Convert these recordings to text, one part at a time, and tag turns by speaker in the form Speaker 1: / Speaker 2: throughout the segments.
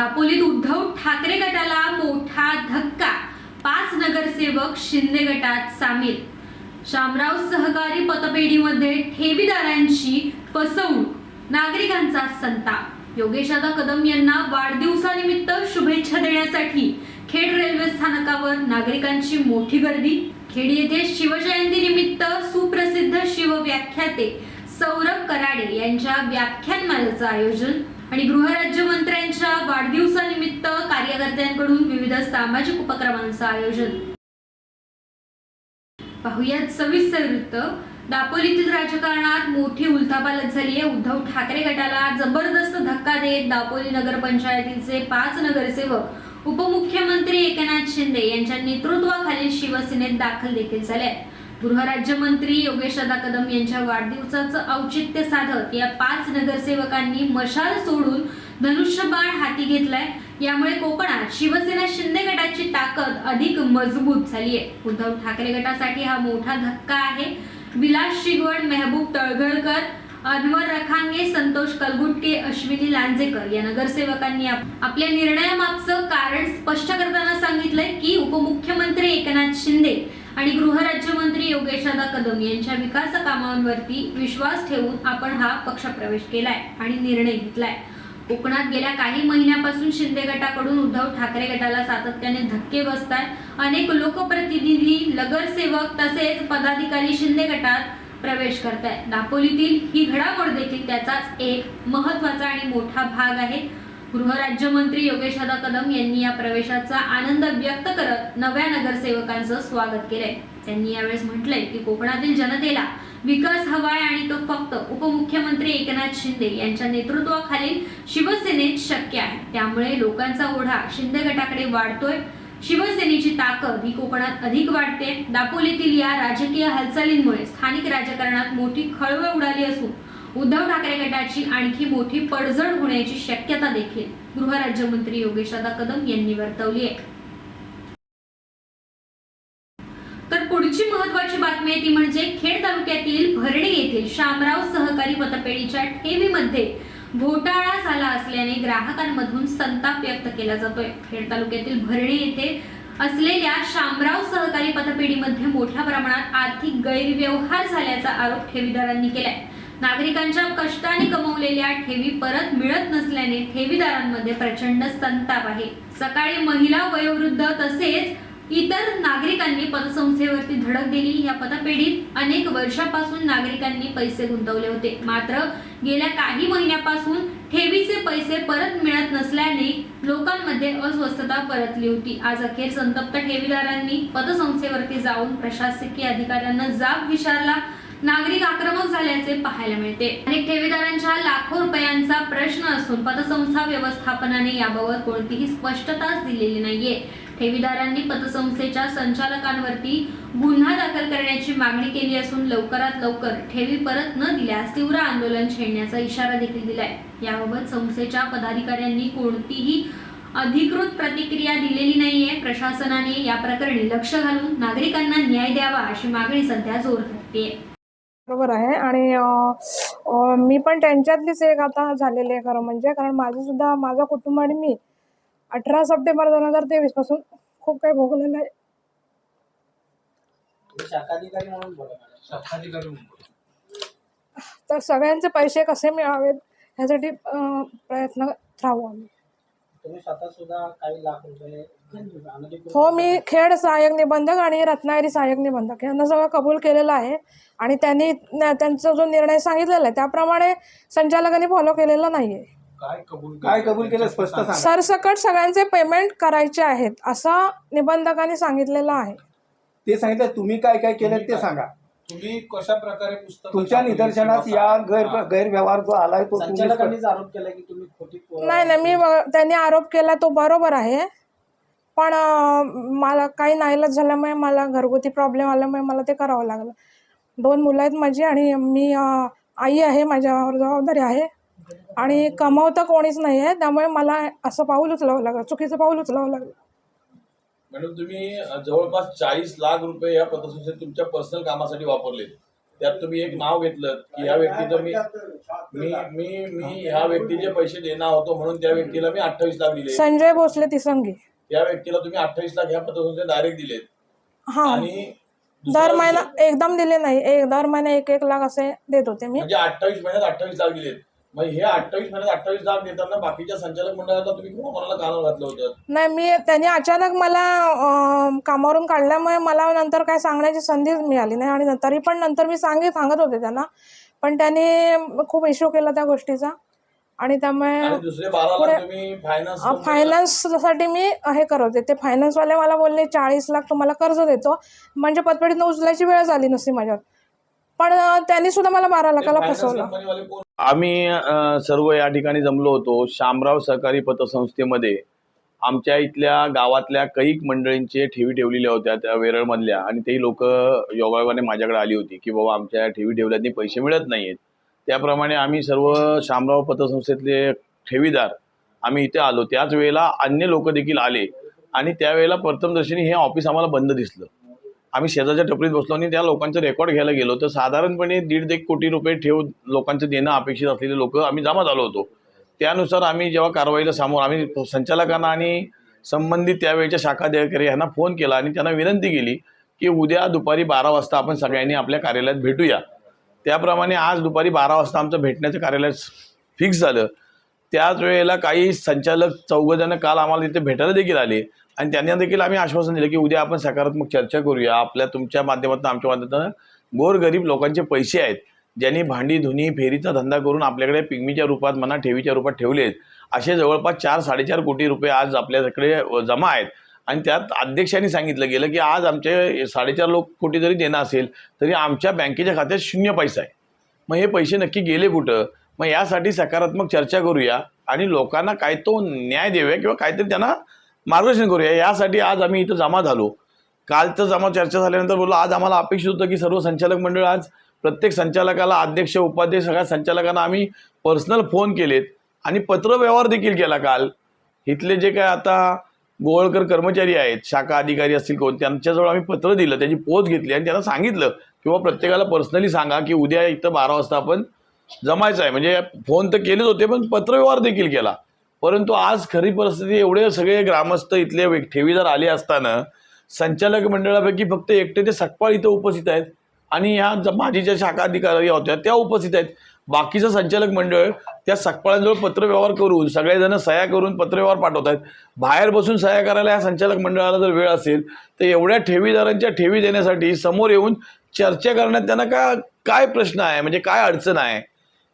Speaker 1: दापोलीत उद्धव ठाकरे गटाला मोठा धक्का. पाच नगरसेवक शिंदे गटात सामील. शामराव सहकारी पतपेढीमध्ये ठेवीदारांची फसवणूक. नागरिकांचा संताप. योगेशादा कदम यांना वाढदिवसानिमित्त शुभेच्छा देण्यासाठी खेड रेल्वे स्थानकावर नागरिकांची मोठी गर्दी. खेड येथे शिवजयंती निमित्त सुप्रसिद्ध शिवव्याख्याते सौरभ कराडे यांच्या व्याख्यानमालेचं आयोजन आणि गृहराज्यमंत्र्यांच्या वाढदिवसानिमित्त कार्यकर्त्यांकडून विविध सामाजिक उपक्रमांचं आयोजन. पाहुयात सविस्तर वृत्त. दापोलीतील राजकारणात मोठी उलथापालत झाली आहे. उद्धव ठाकरे गटाला जबरदस्त धक्का देत दापोली नगरपंचायतीचे पाच नगरसेवक उपमुख्यमंत्री एकनाथ शिंदे यांच्या नेतृत्वाखालील शिवसेनेत दाखल देखील झाले आहेत. गृहराज्यमंत्री योगेशदा कदम यांच्या वाढदिवसाचं औचित्य साधत या पाच नगरसेवकांनी मशाल सोडून धनुष्यबाण हाती घेतलाय. यामुळे कोकणात शिवसेना शिंदे गटाची ताकद अधिक मजबूत झाली आहे उद्धव ठाकरे गटासाठी हा मोठा धक्का आहे. विलास शिगवण मेहबूब तळघरकर अनवर रखांगे संतोष कलगुटके अश्विनी लांजेकर या नगरसेवकांनी आप- आपल्या निर्णयामागचं कारण स्पष्ट करताना सांगितलंय की उपमुख्यमंत्री एकनाथ शिंदे आणि गृहराज्यमंत्री योगेशदा कदम यांच्या विकास कामांवरती विश्वास ठेवून आपण हा पक्षप्रवेश केलाय आणि निर्णय घेतलाय. कोकणात गेल्या काही महिन्यापासून शिंदे गटाकडून उद्धव ठाकरे गटाला सातत्याने धक्के बसतात अनेक लोकप्रतिनिधी नगरसेवक तसेच पदाधिकारी शिंदे गटात प्रवेश करतायत. दापोलीतील ही घडामोड देखील त्याचाच एक महत्त्वाचा आणि मोठा भाग आहे. गृहराज्यमंत्री योगेशदा कदम यांनी या प्रवेशाचा आनंद व्यक्त करत नव्या नगरसेवकांचं स्वागत केलंय. त्यांनी यावेळेस म्हटलंय की कोकणातील जनतेला विकास हवाय आणि तो फक्त उपमुख्यमंत्री एकनाथ शिंदे यांच्या नेतृत्वाखालील शिवसेनेत शक्य आहे. त्यामुळे लोकांचा ओढा शिंदे गटाकडे वाढतोय. शिवसेनेची ताकद ही कोकणात अधिक वाढते. दापोलीतील या राजकीय हालचालींमुळे स्थानिक राजकारणात मोठी खळबळ उडाली असून उद्धव ठाकरे गटाची आणखी मोठी पडझड होण्याची शक्यता देखील गृहराज्यमंत्री योगेशदा कदम यांनी वर्तवली आहे. तर पुढची महत्वाची बातमी आहे ती म्हणजे खेड तालुक्यातील भरणे येथील शामराव सहकारी मतपेढीच्या ठेवीमध्ये घोटाळा झाला असल्याने ग्राहकांमधून संताप व्यक्त केला जातोय. खेड तालुक्यातील भरणे येथे असलेल्या शामराव सहकारी पतपेढीमध्ये मोठ्या प्रमाणात आर्थिक गैरव्यवहार झाल्याचा आरोप ठेवीदारांनी केलाय. नागरिकांच्या कष्टाने कमवलेल्या ठेवी परत मिळत नसल्याने ठेवीदारांमध्ये प्रचंड संताप आहे. सकाळी महिला वयोवृद्ध तसेच इतर नागरिकांनी पतसंस्थेवरती धडक दिली. या पतपेढीत अनेक वर्षापासून नागरिकांनी पैसे गुंतवले होते. मात्र गेल्या काही महिन्यापासून ठेवीचे पैसे परत मिळत नसल्याने लोकांमध्ये अस्वस्थता परतली होती. आज अखेर संतप्त ठेवीदारांनी पतसंस्थेवरती जाऊन प्रशासकीय अधिकाऱ्यांना जाब विचारला. नागरिक आक्रमक झाल्याचे पाहायला मिळते. अनेक ठेवीदारांच्या लाखो रुपयांचा प्रश्न असून पतसंस्था व्यवस्थापनाने याबाबत कोणतीही स्पष्टताच दिलेली नाहीये. ठेवीदारांनी पतसंस्थेच्या संचालकांवरती गुन्हा दाखल करण्याची मागणी केली असून लवकरात लवकर ठेवी परत न दिल्यास तीव्र आंदोलन छेडण्याचा इशारा देखील दिलाय. याबाबत संस्थेच्या पदाधिकाऱ्यांनी कोणतीही अधिकृत प्रतिक्रिया दिलेली नाहीये. प्रशासनाने या प्रकरणी लक्ष घालून नागरिकांना न्याय द्यावा अशी मागणी सध्या जोर धरते
Speaker 2: बरोबर आहे. आणि मी पण त्यांच्यातलीच एक आता झालेली आहे खरं म्हणजे. कारण माझं सुद्धा माझं कुटुंब आणि मी अठरा सप्टेंबर दोन हजार तेवीसपासून खूप काही भोगलेलं आहे. तर सगळ्यांचे पैसे कसे मिळावेत ह्यासाठी अं, प्रयत्नात राहू आम्ही.
Speaker 3: तुम्ही स्वतः सुद्धा काही लाख रुपये
Speaker 2: हो मी खेड सहाय्यक निबंधक आणि रत्नागिरी सहाय्यक निबंधक यांना सगळं कबूल केलेलं आहे. आणि त्यांनी न- त्यांचा जो निर्णय सांगितलेला आहे त्याप्रमाणे संचालकांनी फॉलो केलेला नाही आहे
Speaker 4: काय कबूल
Speaker 5: काय कबूल केलं? स्पष्ट सांगा.
Speaker 2: सरसकट सगळ्यांचे पेमेंट करायचे आहेत असं निबंधकांनी सांगितलेलं आहे.
Speaker 5: ते सांगितलं तुम्ही काय काय केलं ते सांगा.
Speaker 4: तुम्ही कशा प्रकारे पुस्तक
Speaker 5: तुमच्या निदर्शनास या गैर गैरव्यवहार जो आलाय तो तुम्ही
Speaker 3: संचालकांनीच आरोप केला की तुम्ही खोटी
Speaker 2: नाही नाही मी त्यांनी आरोप केला तो बरोबर आहे. पण मला काही नाईलाज झाल्यामुळे मला घरगुती प्रॉब्लेम आल्यामुळे मला ते करावं लागलं. दोन मुलं आहेत माझी आणि मी आई आहे माझ्यावर जबाबदारी आहे. आणि कमावतं कोणीच नाही आहे त्यामुळे मला असं पाऊल उचलावं लागलं चुकीचं पाऊल उचलावं लागलं.
Speaker 6: मॅडम तुम्ही जवळपास चाळीस लाख रुपये या पतसंस्थेत तुमच्या पर्सनल कामासाठी वापरले. त्यात तुम्ही एक नाव घेतलं की ह्या व्यक्तीचं मी मी मी मी ह्या व्यक्तीचे पैसे देणार होतो म्हणून त्या व्यक्तीला मी अठ्ठावीस लाख दिले.
Speaker 2: संजय भोसले तिसंगी.
Speaker 6: त्या व्यक्तीला तुम्ही अठ्ठावीस लाख ह्या पद्धतीने डायरेक्ट दिलेत.
Speaker 2: हां.
Speaker 6: आणि
Speaker 2: दर महिना एकदम दिले नाही. एक दर महिना एक एक लाख असे देत होते मी.
Speaker 6: म्हणजे अठ्ठावीस महिन्यात अठ्ठावीस लाख दिलेत. मग हे अठ्ठावीस महिन्यात अठ्ठावीस लाख देताना बाकीच्या संचालक मंडळाला तुम्ही कोणाला कानावर घातलं होतं?
Speaker 2: नाही मी त्यांनी अचानक मला अं, कामावरून काढल्यामुळे मला नंतर काय सांगण्याची संधी मिळाली नाही आणि तरी पण नंतर मी सांगित सांगत होते त्यांना. पण त्यांनी खूप इश्यू केला त्या गोष्टीचा. आणि त्यामुळे फायनान्ससाठी मी हे करत होते ते फायनान्सवाले मला बोलले चाळीस लाख तुम्हाला कर्ज देतो. म्हणजे पतपेढीतनं उचलायची वेळ झाली नसती माझ्यावर. पण त्यांनी सुद्धा मला बारा लाखाला फसवलं.
Speaker 7: आम्ही सर्व या ठिकाणी जमलो होतो. शामराव सहकारी पतसंस्थेमध्ये आमच्या इथल्या गावातल्या कैक मंडळींचे ठेवी ठेवलेल्या होत्या त्या वेरळमधल्या. आणि तेही लोक योगायोगाने माझ्याकडे आली होती की बाबा आमच्या ठेवी ठेवल्यानी पैसे मिळत नाही आहेत त्याप्रमाणे आम्ही सर्व शामराव पतसंस्थेतले ठेवीदार आम्ही इथे आलो. त्याच वेळेला अन्य लोक देखील आले आणि त्यावेळेला प्रथमदर्शनी हे ऑफिस आम्हाला बंद दिसलं. आम्ही शेजारच्या टपरीत बसलो आणि त्या लोकांचं रेकॉर्ड घ्यायला गेलो. तर साधारणपणे दीड एक कोटी रुपये ठेव लोकांचं देणं अपेक्षित असलेले लोक आम्ही जमा झालो होतो. त्यानुसार आम्ही जेव्हा कारवाईला सामोर आम्ही संचालकांना आणि संबंधित त्यावेळेच्या शाखा अधिकारी यांना फोन केला आणि त्यांना विनंती केली की उद्या दुपारी बारा वाजता आपण सगळ्यांनी आपल्या कार्यालयात भेटूया. त्याप्रमाणे आज दुपारी बारा वाजता आमचं भेटण्याचं कार्यालय फिक्स झालं. त्याच वेळेला काही संचालक चौघजणं काल आम्हाला तिथे भेटायला देखील आले. आणि त्यांना देखील आम्ही आश्वासन दिलं की उद्या आपण सकारात्मक चर्चा करूया. आपल्या तुमच्या माध्यमातून आमच्या माध्यमातून गोरगरीब लोकांचे पैसे आहेत. ज्यांनी भांडी धुनी फेरीचा धंदा करून आपल्याकडे पिगमीच्या रूपात म्हणा ठेवीच्या रूपात ठेवले आहेत असे जवळपास चार साडेचार कोटी रुपये आज आपल्याकडे जमा आहेत. आणि त्यात अध्यक्षांनी सांगितलं गेलं की आज आमचे साडेचार लोक कोटी जरी देणं असेल तरी आमच्या बँकेच्या खात्यात शून्य पैसा आहे. मग हे पैसे नक्की गेले कुठं? मग यासाठी सकारात्मक चर्चा करूया आणि लोकांना काय तो न्याय देऊया किंवा काहीतरी त्यांना मार्गदर्शन करूया. यासाठी आज आम्ही इथं जमा झालो. कालचं जमा चर्चा झाल्यानंतर बोललो आज आम्हाला अपेक्षित होतं की सर्व संचालक मंडळ आज प्रत्येक संचालकाला अध्यक्ष उपाध्यक्ष सगळ्या संचालकांना आम्ही पर्सनल फोन केलेत आणि पत्रव्यवहार देखील केला काल. इथले जे काय आता गोवळकर कर्मचारी आहेत शाखा अधिकारी असतील कोण त्यांच्याजवळ आम्ही पत्र दिलं त्याची पोच घेतली आणि त्यांना सांगितलं किंवा प्रत्येकाला पर्सनली सांगा की उद्या इथं बारा वाजता आपण जमायचं आहे. म्हणजे फोन तर केलेच होते पण पत्रव्यवहार देखील केला. परंतु आज खरी परिस्थिती एवढे सगळे ग्रामस्थ इथले ठेवीदार आले असताना संचालक मंडळापैकी फक्त एकटे ते सकपाळ इथं उपस्थित आहेत. आणि ह्या ज- माझी ज्या शाखा अधिकारी होत्या त्या उपस्थित आहेत. बाकीचं संचालक मंडळ त्या सकपाळांजवळ पत्रव्यवहार करून सगळेजण सह्या करून पत्रव्यवहार पाठवत आहेत बाहेर बसून सह्या करायला या संचालक मंडळाला जर वेळ असेल तर एवढ्या ठेवीदारांच्या ठेवी देण्यासाठी समोर येऊन चर्चा करण्यात त्यांना का काय प्रश्न आहे? म्हणजे काय अडचण आहे?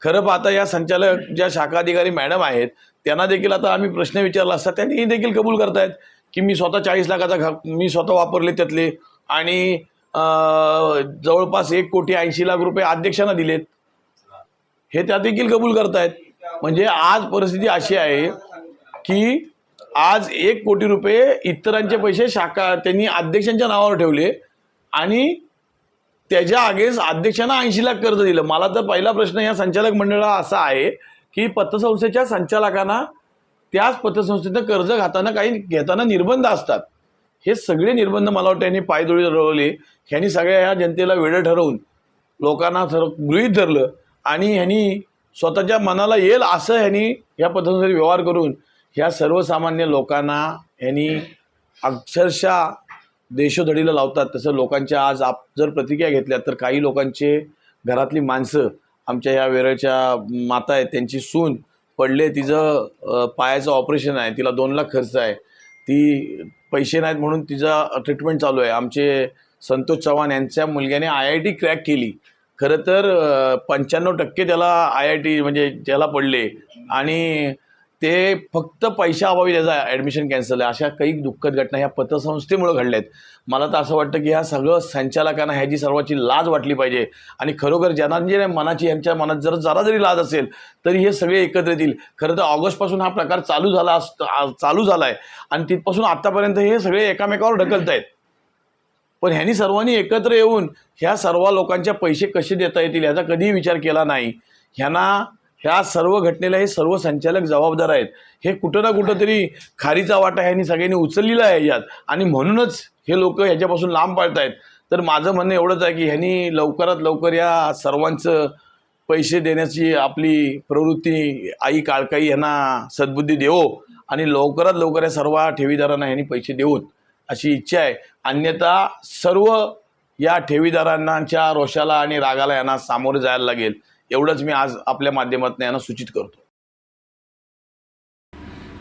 Speaker 7: खरं पाहता या संचालक ज्या शाखा अधिकारी मॅडम आहेत त्यांना देखील आता आम्ही प्रश्न विचारला असता त्यांनी देखील कबूल करतायत की मी स्वतः चाळीस लाखाचा घा मी स्वतः वापरले त्यातले आणि जवळपास एक कोटी ऐंशी लाख रुपये अध्यक्षांना दिलेत. हे त्या देखील कबूल करतायत. म्हणजे आज परिस्थिती अशी आहे की आज एक कोटी रुपये इतरांचे पैसे शाखा त्यांनी अध्यक्षांच्या नावावर ठेवले आणि त्याच्या अगेन्स्ट अध्यक्षांना ऐंशी लाख कर्ज दिलं. मला तर पहिला प्रश्न या संचालक मंडळाला असा आहे की पतसंस्थेच्या संचालकांना त्याच पतसंस्थेचं कर्ज घाताना काही घेताना निर्बंध असतात. हे सगळे निर्बंध मला वाटतं यांनी पायदोळी ठरवले. ह्यांनी सगळ्या ह्या जनतेला वेळ ठरवून लोकांना ठर गृहीत धरलं. आणि ह्यांनी स्वतःच्या मनाला येईल असं ह्यांनी ह्या पद्धतीने व्यवहार करून ह्या सर्वसामान्य लोकांना ह्यांनी अक्षरशः देशोधडीला लावतात. तसं लोकांच्या आज आप जर प्रतिक्रिया घेतल्या तर काही लोकांचे घरातली माणसं आमच्या ह्या वेरळच्या माता आहेत त्यांची सून पडले तिचं पायाचं ऑपरेशन आहे तिला दोन लाख खर्च आहे. ती पैसे नाहीत म्हणून तिचा ट्रीटमेंट चालू आहे. आमचे संतोष चव्हाण यांच्या मुलग्याने आय आय टी क्रॅक केली. खरं तर पंच्याण्णव टक्के त्याला आय आय टी म्हणजे त्याला पडले आणि ते फक्त पैशाअभावी त्याचा ॲडमिशन कॅन्सल आहे. अशा काही दुःखद घटना ह्या पतसंस्थेमुळे घडल्या आहेत मला तर असं वाटतं की ह्या सगळं संचालकांना ह्याची सर्वाची लाज वाटली पाहिजे. आणि खरोखर ज्यांना म्हणजे जे मनाची यांच्या मनात जर जरा जरी लाज असेल तरी हे सगळे एकत्र येतील. खरं तर ऑगस्टपासून हा प्रकार चालू झाला असतो चालू झाला आहे आणि तिथपासून आत्तापर्यंत हे सगळे एकामेकावर ढकलत आहेत पण ह्यांनी सर्वांनी एकत्र येऊन ह्या सर्व लोकांच्या पैसे कसे देता येतील याचा कधीही विचार केला नाही. ह्यांना ह्या सर्व घटनेला हे सर्व संचालक जबाबदार आहेत. हे कुठं ना कुठं तरी खारीचा वाटा ह्यांनी सगळ्यांनी उचललेला आहे यात आणि म्हणूनच हे लोक ह्याच्यापासून लांब पाळत आहेत तर माझं म्हणणं एवढंच आहे की ह्यांनी लवकरात लवकर या सर्वांचं पैसे देण्याची आपली प्रवृत्ती आई काळकाई यांना सद्बुद्धी देवो आणि लवकरात लवकर या सर्व ठेवीदारांना ह्यांनी पैसे देऊत अशी इच्छा आहे. अन्यथा सर्व या ठेवीदारांच्या रोषाला आणि रागाला यांना सामोरे जायला लागेल. एवढंच मी आज आपल्या माध्यमातून यांना सूचित करतो.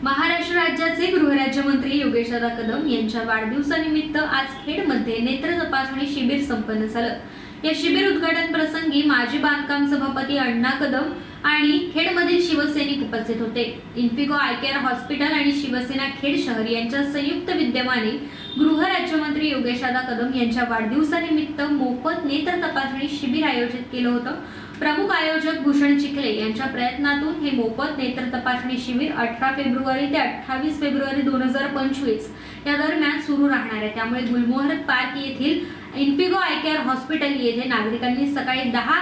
Speaker 1: महाराष्ट्र राज्याचे गृहराज्यमंत्री योगेशदादा कदम यांच्या वाढदिवसानिमित्त आज खेडमध्ये नेत्र तपासणी शिबिर संपन्न झालं. या शिबिर उद्घाटन प्रसंगी माजी बांधकाम सभापती अण्णा कदम आणि खेडमधील शिवसैनिक उपस्थित होते. इन्फिको आय केअर हॉस्पिटल आणि शिवसेना खेड शहर यांच्या संयुक्त विद्यमाने गृहराज्यमंत्री योगेशदादा कदम यांच्या वाढदिवसानिमित्त मोफत नेत्र तपासणी शिबिर आयोजित केलं होतं. प्रमुख आयोजक भूषण चिखले यांच्या प्रयत्नातून हे मोफत नेत्र तपासणी शिबिर अठरा फेब्रुवारी ते अठ्ठावीस फेब्रुवारी दोन हजार पंचवीस या दरम्यान सुरू राहणार आहे. त्यामुळे गुलमोहर पार्क येथील इन्फिगो आय केअर हॉस्पिटल येथे नागरिकांनी सकाळी दहा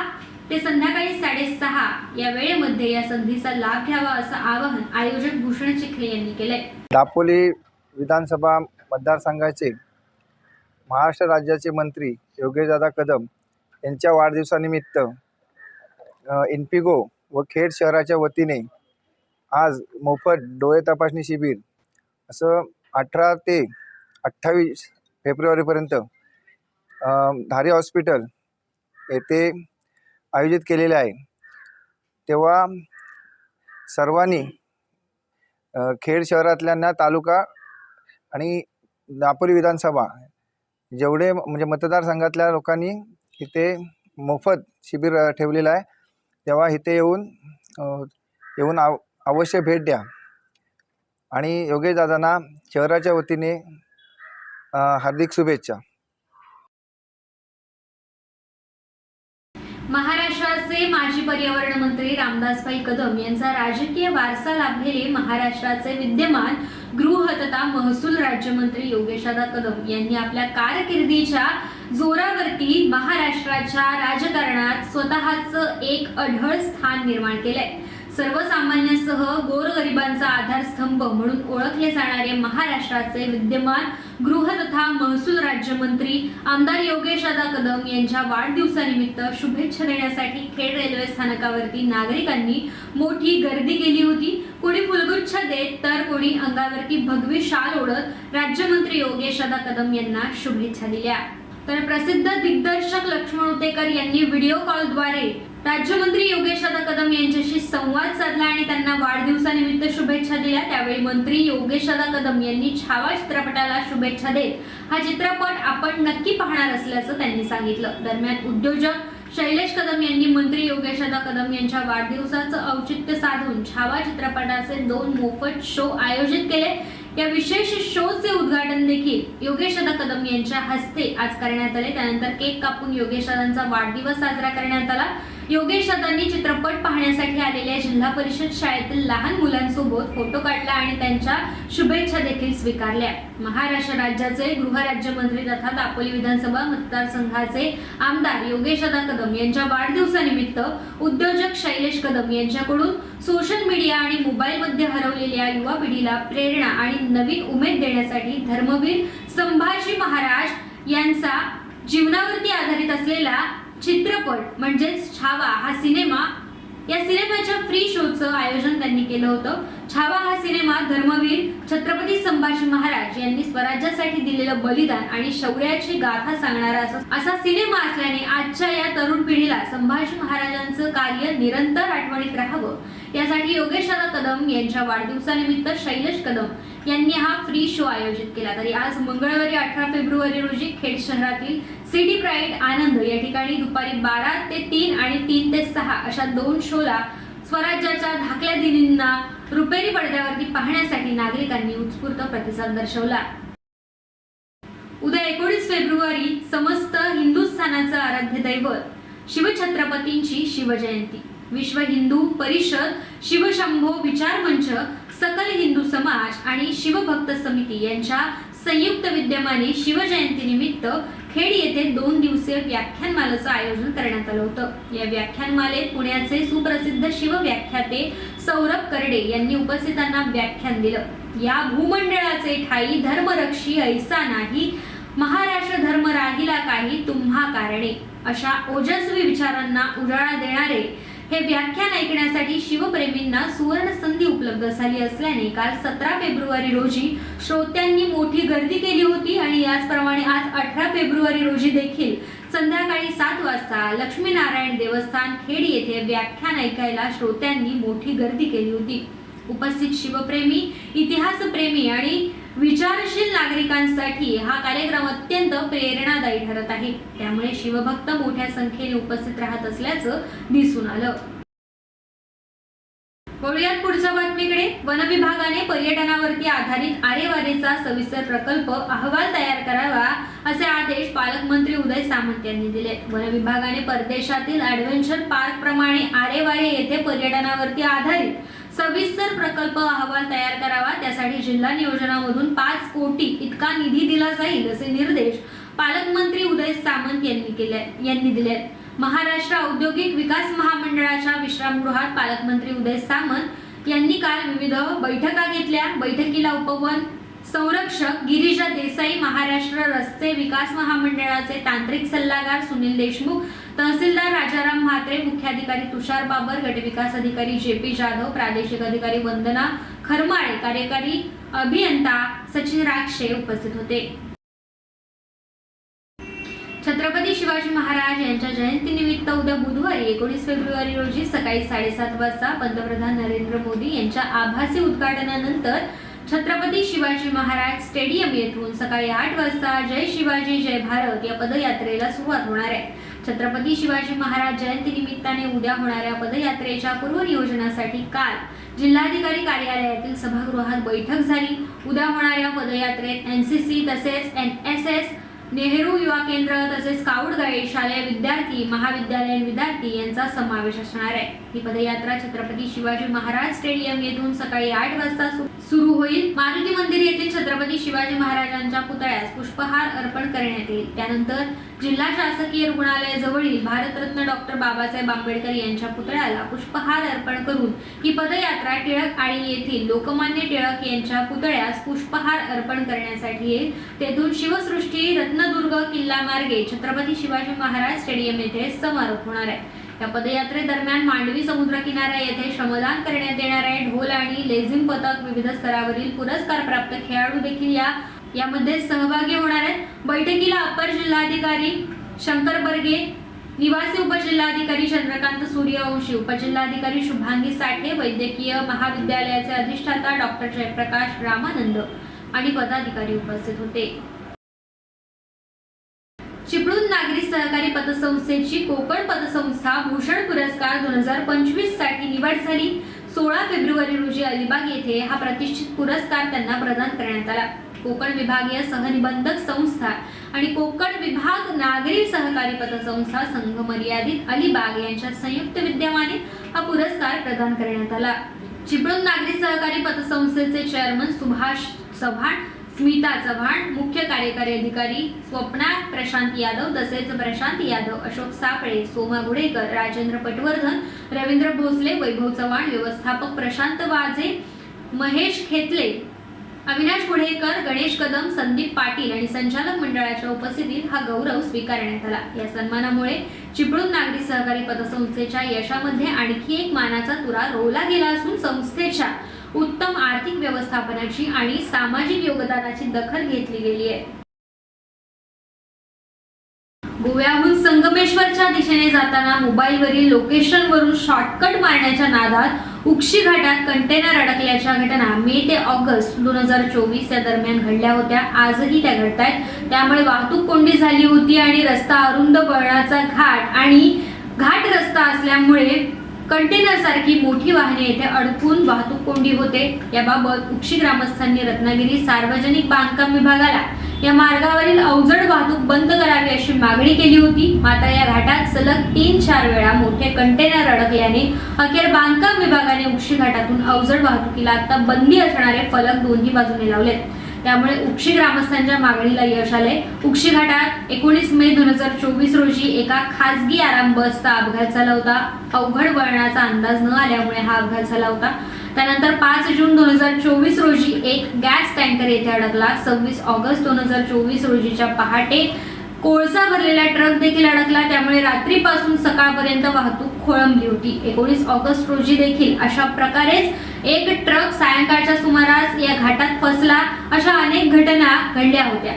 Speaker 1: ते संध्याकाळी साडेसहा या वेळेमध्ये या संधीचा लाभ घ्यावा असं आवाहन आयोजक भूषण चिखले यांनी केलंय.
Speaker 8: दापोली विधानसभा मतदारसंघाचे महाराष्ट्र राज्याचे मंत्री योगेशदादा कदम यांच्या वाढदिवसानिमित्त इन्फिगो व खेड शहराच्या वतीने आज मोफत डोळे तपासणी शिबिर असं अठरा ते अठ्ठावीस फेब्रुवारीपर्यंत धारी हॉस्पिटल येथे आयोजित केलेले आहे. तेव्हा सर्वांनी खेड शहरातल्यांना तालुका आणि दापोली विधानसभा जेवढे म्हणजे मतदारसंघातल्या लोकांनी इथे मोफत शिबिर ठेवलेलं आहे. तेव्हा इथे येऊन येऊन आव अवश्य भेट द्या. आणि योगेश दादांना शहराच्या वतीने हार्दिक शुभेच्छा.
Speaker 1: माजी पर्यावरण मंत्री रामदासभाई कदम यांचा राजकीय वारसा लाभलेले महाराष्ट्राचे विद्यमान गृह तथा महसूल राज्यमंत्री योगेशदा कदम यांनी आपल्या कारकिर्दीच्या जोरावरती महाराष्ट्राच्या राजकारणात स्वतःच एक अढळ स्थान निर्माण केलंय. सर्वसामान्यासह गोरगरिबांचा आधारस्तंभ म्हणून ओळखले जाणारे महाराष्ट्राचे विद्यमान गृह तथा महसूल राज्यमंत्री आमदार योगेश योगेशदादा कदम यांच्या वाढदिवसानिमित्त शुभेच्छा देण्यासाठी खेड रेल्वे स्थानकावरती नागरिकांनी मोठी गर्दी केली होती. कोणी फुलगुच्छ देत तर कोणी अंगावरती भगवी शाल ओढत राज्यमंत्री योगेश योगेशदादा कदम यांना शुभेच्छा दिल्या. तर प्रसिद्ध दिग्दर्शक लक्ष्मण उतेकर यांनी व्हिडिओ कॉलद्वारे राज्यमंत्री योगेश योगेशदादा कदम यांच्याशी संवाद साधला आणि त्यांना वाढदिवसानिमित्त शुभेच्छा दिल्या. त्यावेळी मंत्री योगेशदादा कदम यांनी छावा चित्रपटाला शुभेच्छा देत हा चित्रपट आपण नक्की पाहणार असल्याचं त्यांनी सांगितलं. दरम्यान उद्योजक शैलेश कदम यांनी मंत्री योगेशदा कदम यांच्या वाढदिवसाचं औचित्य साधून छावा चित्रपटाचे दोन मोफत शो आयोजित केले. या विशेष शोचे उद्घाटन देखील योगेशदा कदम यांच्या हस्ते आज करण्यात आले. त्यानंतर केक कापून योगेशदांचा वाढदिवस साजरा करण्यात आला. योगेशदांनी चित्रपट पाहण्यासाठी आलेल्या जिल्हा परिषद शाळेतील लहान मुलांसोबत फोटो काढला आणि त्यांच्या शुभेच्छा देखील स्वीकारल्या. महाराष्ट्र राज्याचे गृहराज्यमंत्री तथा दापोली विधानसभा मतदारसंघाचे आमदार योगेशदा कदम यांच्या वाढदिवसानिमित्त उद्योजक शैलेश कदम यांच्याकडून सोशल मीडिया आणि मोबाईलमध्ये हरवलेल्या युवा पिढीला प्रेरणा आणि नवीन उमेद देण्यासाठी धर्मवीर संभाजी महाराज यांचा जीवनावरती आधारित असलेला चित्रपट म्हणजेच छावा हा सिनेमा या सिनेमाच्या फ्री शोचं आयोजन त्यांनी केलं होतं. छावा हा सिनेमा धर्मवीर छत्रपती संभाजी महाराज यांनी स्वराज्यासाठी दिलेलं बलिदान आणि शौर्याची गाथा सांगणारा असा सिनेमा असल्याने आजच्या या तरुण पिढीला संभाजी महाराजांचं कार्य निरंतर आठवणीत राहावं. यासाठी योगेशदादा कदम यांच्या वाढदिवसानिमित्त शैलेश कदम यांनी हा फ्री शो आयोजित केला. तरी आज मंगळवारी अठरा फेब्रुवारी रोजी खेड शहरातील सिटी प्राईड आनंद या ठिकाणी दुपारी बारा ते तीन आणि तीन ते सहा अशा दोन शोला स्वराज्याच्या धाकल्या दिनींना रुपेरी पडद्यावरती पाहण्यासाठी नागरिकांनी उत्स्फूर्त प्रतिसाद दर्शवला. उद्या एकोणीस फेब्रुवारी समस्त हिंदुस्थानाचं आराध्य दैवत शिवछत्रपतींची शिवजयंती. विश्व हिंदू परिषद शिवशंभो विचार मंच सकल हिंदू समाज आणि शिवभक्त समिती यांच्या संयुक्त विद्यमाने शिवजयंती निमित्त खेड येथे दोन दिवसीय व्याख्यानमालेचं आयोजन करण्यात आलं होतं. या व्याख्यानमालेत पुण्याचे सुप्रसिद्ध शिवव्याख्याते सौरभ करडे यांनी उपस्थितांना व्याख्यान दिलं. या भूमंडळाचे ठाई धर्मरक्षी ऐसा नाही महाराष्ट्र धर्म राहिला काही तुम्हा कारणे. अशा ओजस्वी विचारांना उजाळा देणारे हे व्याख्यान ऐकण्यासाठी शिवप्रेमींना सुवर्ण संधी उपलब्ध झाली असल्याने काल सतरा फेब्रुवारी रोजी श्रोत्यांनी मोठी गर्दी केली होती आणि याचप्रमाणे आज अठरा फेब्रुवारी रोजी देखील संध्याकाळी सात वाजता लक्ष्मीनारायण देवस्थान खेड येथे व्याख्यान ऐकायला श्रोत्यांनी मोठी गर्दी केली होती. उपस्थित शिवप्रेमी इतिहासप्रेमी आणि विचारशील नागरिकांसाठी हा कार्यक्रम अत्यंत प्रेरणादायी ठरत आहे. त्यामुळे शिवभक्त मोठ्या संख्येने उपस्थित राहत असल्याचं दिसून आलं. वळूयात पुढच्या बातमीकडे. वन विभागाने पर्यटनावरती आधारित आरेवारेचा सविस्तर प्रकल्प अहवाल तयार करावा असे आदेश पालकमंत्री उदय सामंत यांनी दिले. वन विभागाने परदेशातील ऍडव्हेंचर पार्क प्रमाणे आरेवारे येथे पर्यटनावरती आधारित सविस्तर प्रकल्प अहवाल तयार करावा त्यासाठी जिल्हा नियोजनामधून पाच कोटी इतका निधी दिला जाईल असे निर्देश पालकमंत्री उदय सामंत यांनी केले यांनी दिले महाराष्ट्र औद्योगिक विकास महामंडळाच्या विश्रामगृहात पालकमंत्री उदय सामंत यांनी काल विविध बैठका घेतल्या. बैठकीला उपवन संरक्षक गिरीजा देसाई महाराष्ट्र रस्ते विकास महामंडळाचे तांत्रिक सल्लागार सुनील देशमुख तहसीलदार राजाराम म्हात्रे मुख्याधिकारी तुषार बाबर गटविकास अधिकारी जे पी जाधव प्रादेशिक अधिकारी वंदना खरमाळे कार्यकारी अभियंता सचिन राक्षे उपस्थित होते. छत्रपती शिवाजी महाराज यांच्या जयंतीनिमित्त उद्या बुधवारी एकोणीस फेब्रुवारी रोजी सकाळी साडेसात वाजता पंतप्रधान नरेंद्र मोदी यांच्या आभासी उद्घाटनानंतर छत्रपती शिवाजी महाराज स्टेडियम येथून सकाळी आठ वाजता जय शिवाजी जय भारत या पदयात्रेला सुरुवात होणार आहे. छत्रपती शिवाजी महाराज जयंती निमित्ताने उद्या होणाऱ्या पदयात्रेच्या पूर्वनियोजनासाठी काल जिल्हाधिकारी कार्यालयातील सभागृहात बैठक झाली. उद्या होणाऱ्या पदयात्रेत एनसीसी तसेच N S S Nehru Yuva Kendra तसेच स्काउट गाईड शालेय विद्यार्थी महाविद्यालयीन विद्यार्थी यांचा समावेश असणार आहे. ही पदयात्रा छत्रपती शिवाजी महाराज स्टेडियम येथून सकाळी आठ वाजता सुरू होईल. मारुती मंदिर येथील छत्रपती शिवाजी महाराजांच्या पुतळ्यास पुष्पहार अर्पण करण्यात येईल. त्यानंतर जिल्हा शासकीय रुग्णालयाजवळील भारतरत्न डॉक्टर बाबासाहेब आंबेडकर यांच्या पुतळ्याला पुष्पहार अर्पण करून ही पदयात्रा टिळक आळी येथील लोकमान्य टिळक यांच्या पुतळ्यास पुष्पहार अर्पण करण्यासाठी येईल. तेथून शिवसृष्टी रत्नदुर्ग किल्ला मार्गे छत्रपती शिवाजी महाराज स्टेडियम येथे समारोप होणार आहे. या पदयात्रेदरम्यान मांडवी समुद्र किनारा येथे श्रमदान करण्यात येणार आहे. ढोल आणि लेझिम पथक विविध स्तरावरील पुरस्कार प्राप्त खेळाडू देखील या यामध्ये सहभागी होणार आहेत. बैठकीला अपर जिल्हाधिकारी शंकर बर्गे निवासी उपजिल्हाधिकारी चंद्रकांत सूर्यवंशी उपजिल्हाधिकारी शुभांगी साठे वैद्यकीय महाविद्यालयाचे अधिष्ठाता डॉक्टर जयप्रकाश रामानंद आणि पदाधिकारी उपस्थित होते. चिपळूण नागरी सहकारी पतसंस्थेची कोकण पतसंस्था भूषण पुरस्कार दोन हजार पंचवीससाठी निवड झाली. सोळा फेब्रुवारी रोजी अलिबाग येथे हा प्रतिष्ठित पुरस्कार त्यांना प्रदान करण्यात आला. कोकण विभागीय सहनिबंधक संस्था आणि कोकण विभाग नागरी सहकारी पतसंस्था संघ मर्यादित अलिबाग यांच्या संयुक्त विद्यमाने हा पुरस्कार प्रदान करण्यात आला. चिपळूण नागरी सहकारी पतसंस्थेचे चेअरमन सुभाष चव्हाण स्मिता चव्हाण मुख्य कार्यकारी अधिकारी स्वप्ना प्रशांत यादव तसेच प्रशांत यादव अशोक सापळे सोमा गुडेकर राजेंद्र पटवर्धन रवींद्र भोसले वैभव चव्हाण व्यवस्थापक प्रशांत वाजे महेश खेतले अविनाश गुढेकर गणेश कदम संदीप पाटील आणि संचालक मंडळाच्या उपस्थितीत हा गौरव स्वीकारण्यात आला. या सन्मानामुळे चिपळूण नागरी सहकारी पतसंस्थेच्या यशामध्ये आणखी एक मानाचा तुरा रोवला गेला असून संस्थेच्या उत्तम आर्थिक व्यवस्थापनाची आणि सामाजिक योगदानाची दखल घेतली गेली आहे. गोव्याहून संगमेश्वरच्या दिशेने जाताना मोबाईलवरील लोकेशनवरून शॉर्टकट मारण्याच्या नादात उक्षी घाटात कंटेनर अडकल्याच्या घटना मे ते ऑगस्ट दोन हजार चोवीस या दरम्यान घडल्या होत्या. आजही त्या घडत आहेत त्यामुळे वाहतूक कोंडी झाली होती आणि रस्ता अरुंद वळणाचा घाट आणि घाट रस्ता असल्यामुळे कंटेनर सारखी मोठी वाहने येथे अडकून वाहतूक कोंडी होते. याबाबत उक्षी ग्रामस्थांनी रत्नागिरी सार्वजनिक बांधकाम विभागाला या मार्गावरील अवजड वाहतूक बंद करावी अशी मागणी केली होती. मात्र या घाटात सलग तीन चार वेळा मोठे कंटेनर अडकल्याने अखेर बांधकाम विभागाने उक्षी घाटातून अवजड वाहतुकीला आता बंदी असणारे फलक दोन्ही बाजूने लावलेत. त्यामुळे उक्षी ग्रामस्थांच्या मागणीला यश आले उक्षी घाटात एकोणीस मे दोन हजार चोवीस रोजी एका खासगी आराम बसचा अपघात झाला होता. अवघड वळणाचा अंदाज न आल्यामुळे हा अपघात झाला होता. त्यानंतर पाच जून दोन हजार चोवीस रोजी एक गॅस टँकर येथे अडकला. सव्वीस ऑगस्ट दोन हजार चोवीस रोजीच्या पहाटे कोळसा भरलेला ट्रक देखील अडकला. त्यामुळे रात्रीपासून सकाळपर्यंत वाहतूक खोळंबली होती. एकोणीस ऑगस्ट रोजी देखील अशा प्रकारेच एक ट्रक सायंकाळच्या सुमारास या घाटात फसला. अशा अनेक घटना घडल्या होत्या.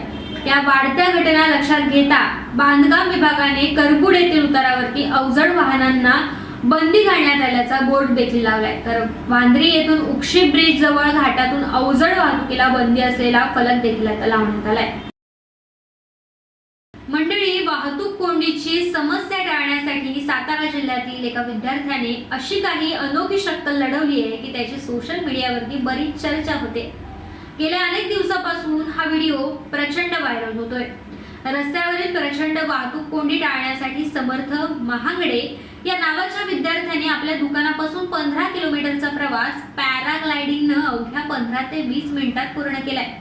Speaker 1: या वाढत्या घटना लक्षात घेता बांधकाम विभागाने करबुड येथील उतारावरती अवजड वाहनांना बंदी घालण्यात आल्याचा बोर्ड देखील लावलाय. तर वांद्री येथून उक्षी ब्रिज जवळ घाटातून अवजड वाहतुकीला बंदी असलेला फलक देखील आता लावण्यात आलाय. मंडळी वाहतूक कोंडीची समस्या टाळण्यासाठी सातारा जिल्ह्यातील एका विद्यार्थ्याने अशी काही अनोखी शक्कल लढवली आहे की त्याची सोशल मीडियावरती बरीच चर्चा होते. गेल्या अनेक दिवसापासून हा व्हिडिओ प्रचंड व्हायरल होतोय. रस्त्यावरील प्रचंड वाहतूक कोंडी टाळण्यासाठी समर्थ महागडे या नावाच्या विद्यार्थ्याने आपल्या दुकानापासून पंधरा किलोमीटरचा प्रवास पॅराग्लायडिंगनं अवघ्या पंधरा ते वीस मिनिटात पूर्ण केलाय.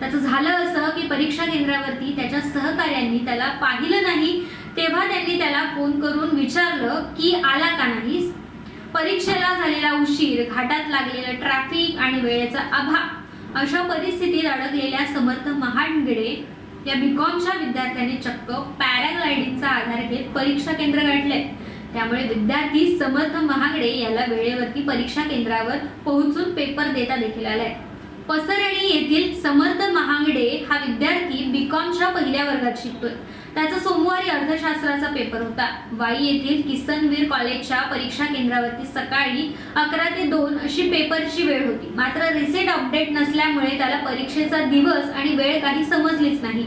Speaker 1: त्याचं झालं असं की परीक्षा केंद्रावरती त्याच्या सहकार्यांनी त्याला पाहिलं नाही तेव्हा त्यांनी त्याला फोन करून विचारलं की आला का नाहीस परीक्षेला झालेला उशीर घाटात लागलेलं ट्रॅफिक आणि वेळेचा अभाव अशा परिस्थितीत अडकलेल्या समर्थ महानगडे या बीकॉमच्या विद्यार्थ्यांनी चक्क पॅराग्लायडिंगचा आधार घेत परीक्षा केंद्र गाठले. त्यामुळे विद्यार्थी समर्थ महागडे याला वेळेवरती परीक्षा केंद्रावर पोहोचून पेपर देता देखील आलाय पसरणी येथील समर्थ महांगडे हा विद्यार्थी बीकॉमच्या पहिल्या वर्गात शिकतोय. त्याचा सोमवारी अर्थशास्त्राचा पेपर होता. वाई येथील किसनवीर कॉलेजच्या परीक्षा केंद्रावरती सकाळी अकरा ते दोन अशी पेपरची वेळ होती. मात्र रिसेट अपडेट नसल्यामुळे त्याला परीक्षेचा दिवस आणि वेळ काही समजलीच नाही.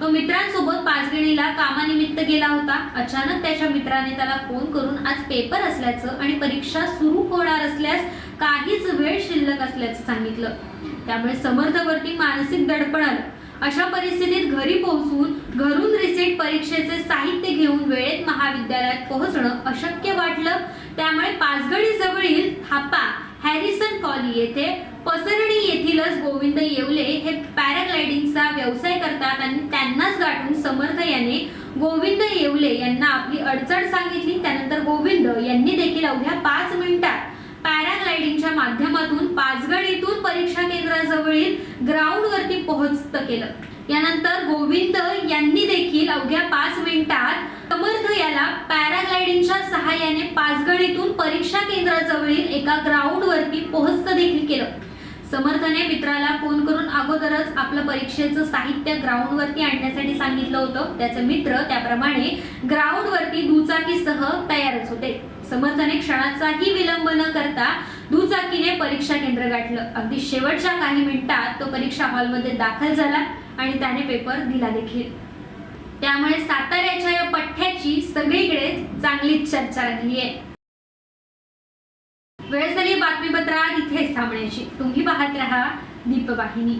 Speaker 1: तो मित्रांसोबत पाचगणीला कामानिमित्त गेला होता. अचानक त्याच्या मित्राने त्याला फोन करून आज पेपर असल्याचं आणि परीक्षा सुरू होणार असल्यास काहीच वेळ शिल्लक असल्याचं सांगितलं. त्यामुळे समर्थवर्ती मानसिक दडपण आलं अशा परिस्थितीत घरी पोहोचून घरून रिसेट परीक्षेचे साहित्य घेऊन वेळेत महाविद्यालयात पोहोचणं अशक्य वाटलं. त्यामुळे पाचगडी जवळील थापा हॅरिसन कॉली येथे पसरणी येथीलच गोविंद येवले हे पॅराग्लायडिंगचा व्यवसाय करतात आणि त्यांनाच गाठून समर्थ याने गोविंद येवले यांना आपली अडचण सांगितली. त्यानंतर गोविंद यांनी देखील अवघ्या पाच मिनिटात पॅराग्लायडिंगच्या माध्यमातून पाचगणीतून परीक्षा केंद्राजवळील ग्राउंडवरती पोहोचत केलं. यानंतर गोविंद यांनी देखील अवघ्या पाच मिनिटात समर्थ याला पॅराग्लायडिंगच्या सहाय्याने पाचगणीतून परीक्षा केंद्राजवळील एका ग्राउंडवरती पोहोचत देखील केलं. समर्थने मित्राला फोन करून अगोदरच आपलं परीक्षेचं साहित्य ग्राउंडवरती आणण्यासाठी सांगितलं होतं. त्याचे मित्र त्याप्रमाणे ग्राउंडवरती दुचाकीसह तयारच होते. समर्थने क्षणाचाही विलंब न करता दुचाकीने परीक्षा केंद्र गाठलं. अगदी शेवटच्या काही मिनिटात तो परीक्षा हॉलमध्ये दाखल झाला आणि त्याने पेपर दिला देखील. त्यामुळे साताऱ्याच्या या पठ्ठ्याची सगळीकडे चांगलीच चर्चा रंगली आहे. वेळ झाली बातमीपत्रात इथेच थांबण्याची. तुम्ही पाहत राहा दीपवाहिनी.